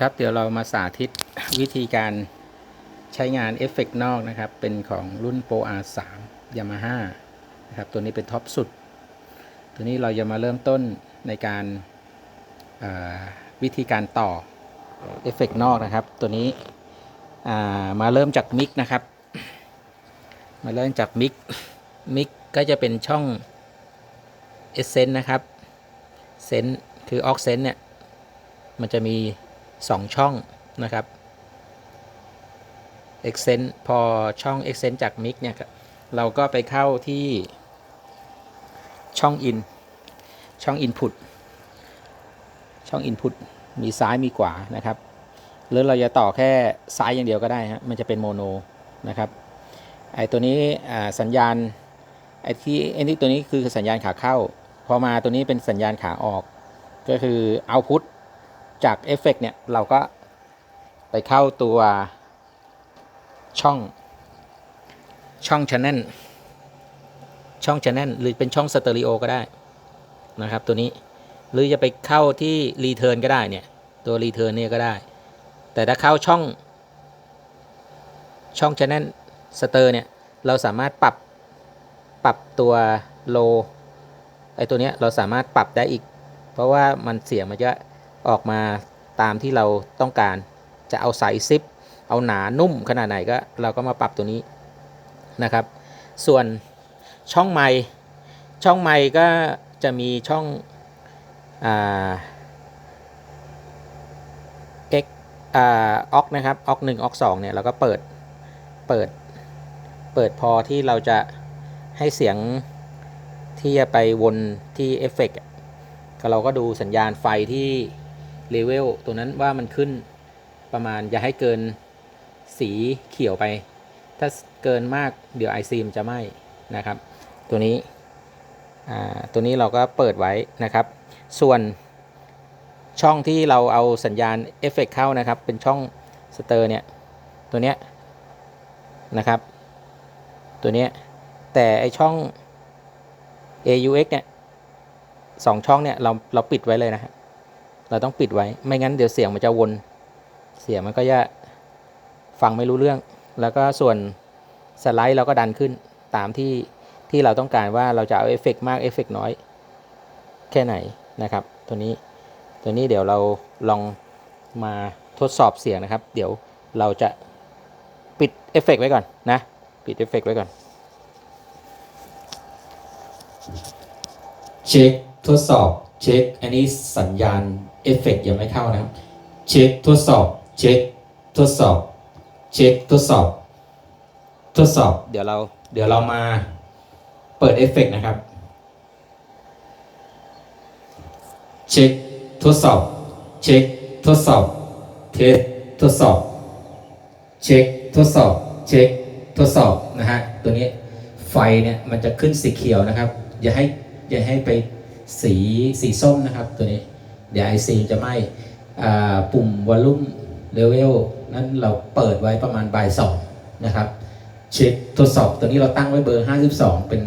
ครับเดี๋ยวเรามาสาธิตวิธีการใช้งานเอฟเฟกต์นอกนะครับ เป็นของรุ่น Pro R3 Yamaha นะครับ ตัวนี้เป็นท็อปสุด ตัวนี้เราจะมาเริ่มต้นในการาวิธีการต่อเอฟเฟกต์นอกนะครับ ตัวนี้มาเริ่มจากมิกนะครับ มาเริ่มจากมิกมิกก็จะเป็นช่องเอเซนนะครับเซนคือออกเซนเนี่ยมันจะมี 2 ช่องนะครับ e x c e n t พอช่อง e x c e n t จาก mic เนี่ยครับเราก็ไปเข้าที่ช่อง in ช่อง input ช่อง input มีซ้ายมีขวานะครับ หรือเราจะต่อแค่ซ้ายอย่างเดียวก็ได้ฮะมันจะเป็นโมโนนะครับไอตัวนี้สัญญาณไอที่ไอที่ตัวนี้คือสัญญาณขาเข้า พอมาตัวนี้เป็นสัญญาณขาออก ก็คือ output จากเอฟเฟกเนี่ย เราก็ไปเข้าตัวช่อง ช่อง Channel ช่อง Channel หรือเป็นช่องสเตอริโอก็ได้นะครับ ตัวนี้หรือจะไปเข้าที่รีเทิร์นก็ได้เนี่ย ตัวรีเทิร์นเนี่ยก็ได้ แต่ถ้าเข้าช่อง ช่อง Channel สเตอร์เนี่ย เราสามารถปรับปรับตัวโลไอตัวเนี้ยเราสามารถปรับได้อีก เพราะว่ามันเสียงมันจะ ออกมาตามที่เราต้องการจะเอาใสซิป เอาหนานุ่มขนาดไหนก็เราก็มาปรับตัวนี้นะครับ ส่วนช่องไมค์ช่องไมค์ก็จะมีช่องอ่า x อ่าออกนะครับออกหนึ่งออกสองเนี่ยเราก็เปิดเปิดเปิดพอที่เราจะให้เสียงที่จะไปวนที่เอฟเฟกต์เราก็ดูสัญญาณไฟที่ เลเวลตัวนั้นว่ามันขึ้นประมาณอย่าให้เกินสีเขียวไป ถ้าเกินมากเดี๋ยวไอซีมจะไหม้นะครับ ตัวนี้ตัวนี้เราก็เปิดไว้นะครับ ส่วนช่องที่เราเอาสัญญาณเอฟเฟกเข้านะครับ เป็นช่องสเตอร์เนี่ยตัวเนี้ยนะครับ ตัวเนี้ยแต่ไอช่อง AUX เนี่ยสองช่องเนี่ยเราเราปิดไว้เลยนะฮะ เราต้องปิดไว้ ไม่งั้นเดี๋ยวเสียงมันจะวน เสียงมันก็จะฟังไม่รู้เรื่อง แล้วก็ส่วนสไลด์เราก็ดันขึ้นตามที่ที่เราต้องการว่าเราจะเอาเอฟเฟกมากเอฟเฟกน้อย แค่ไหนนะครับ ตัวนี้ตัวนี้เดี๋ยวเราลองมาทดสอบเสียงนะครับ เดี๋ยวเราจะปิดเอฟเฟกไว้ก่อนนะ ปิดเอฟเฟกไว้ก่อน เช็คทดสอบ เช็ค อันนี้สัญญาณเอฟเฟกยังไม่เข้านะ เช็คทดสอบ เช็คทดสอบ เช็คทดสอบ ทดสอบ เดี๋ยวเรา เดี๋ยวเรามาเปิดเอฟเฟกนะครับ เช็คทดสอบ เช็คทดสอบ เทสทดสอบ เช็คทดสอบ เช็คทดสอบนะฮะ ตัวนี้ไฟเนี่ยมันจะขึ้นสีเขียวนะครับ อย่าให้อย่าให้ไป สีสีส้มนะครับตัวนี้ เดี๋ยวไอซีจะไหม้ปุ่มวอลลุ่มเลเวลนั้นเราเปิดไว้ประมาณบ่ายสองนะครับ เช็คทดสอบตัวนี้เราตั้งไว้เบอร์ 52 เป็น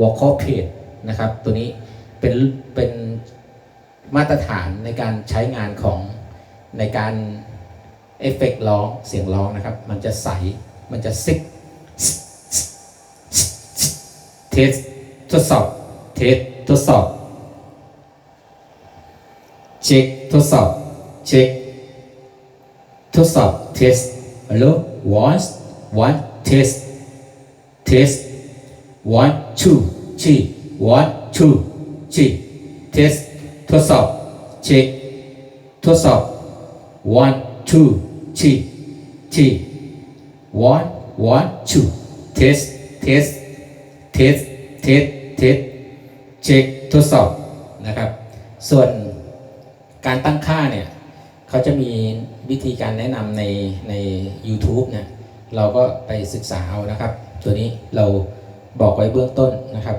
w a l k up page นะครับตัวนี้เป็นเป็นมาตรฐานในการใช้งานของในการเอฟเฟกต์ร้องเสียงร้องนะครับ มันจะใสมันจะซิกเทสทดสอบ เทสทดสอบ เช็คทดสอบเช็คทดสอบเทส hello one one test test one two three one two three test ทดสอบเช็คทดสอบ one two three three one one two test test test test test เช็คทดสอบนะครับ ส่วน การตั้งค่าเนี่ยเขาจะมีวิธีการแนะนำในใน YouTube เนี่ยเราก็ไปศึกษาเอานะครับ ตัวนี้เราบอกไว้เบื้องต้นนะครับ